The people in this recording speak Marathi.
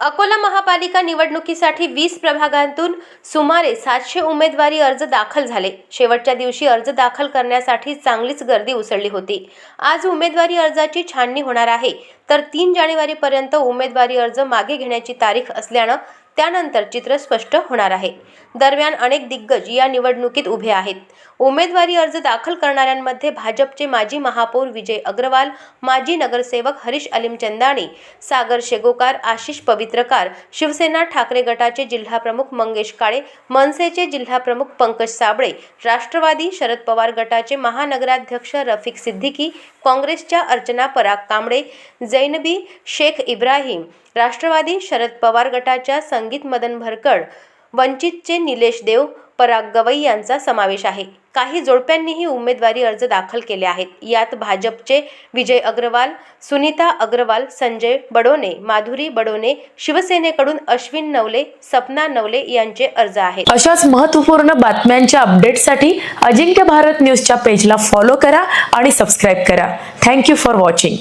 अकोला महापालिका निवडणुकीसाठी वीस प्रभागांतून सुमारे सातशे उमेदवारी अर्ज दाखल झाले. शेवटच्या दिवशी अर्ज दाखल करण्यासाठी चांगलीच गर्दी उसळली होती. आज उमेदवारी अर्जाची छाननी होणार आहे. तर तीन जानेवारीपर्यंत उमेदवारी अर्ज मागे घेण्याची तारीख असल्यानं त्यानंतर चित्र स्पष्ट होणार आहे. दरम्यान अनेक दिग्गज या निवडणुकीत उभे आहेत. उमेदवारी अर्ज दाखल करणाऱ्यांमध्ये भाजपचे माजी महापौर विजय अग्रवाल माजी नगरसेवक हरीश अलीम चंदाणी सागर शेगोकार आशिष पवित्रकार शिवसेना ठाकरे गटाचे जिल्हाप्रमुख मंगेश काळे मनसेचे जिल्हाप्रमुख पंकज साबळे राष्ट्रवादी शरद पवार गटाचे महानगराध्यक्ष रफिक सिद्दीकी काँग्रेसच्या अर्चना पराग कांबळे जैनबी शेख इब्राहिम राष्ट्रवादी शरद पवार गटाच्या संगीत मदन भरकड वंचितचे निलेश देव पराग गवई यांचा समावेश आहे. काही जोडप्यांनीही उमेदवारी अर्ज दाखल केले आहेत. यात भाजपचे विजय अग्रवाल सुनीता अग्रवाल संजय बडोने माधुरी बडोने शिवसेनेकडून अश्विन नवले सपना नवले यांचे अर्ज आहेत. अशाच महत्त्वपूर्ण बातम्यांच्या अपडेटसाठी अजिंक्य भारत न्यूजच्या पेजला फॉलो करा आणि सबस्क्राईब करा. Thank you for watching.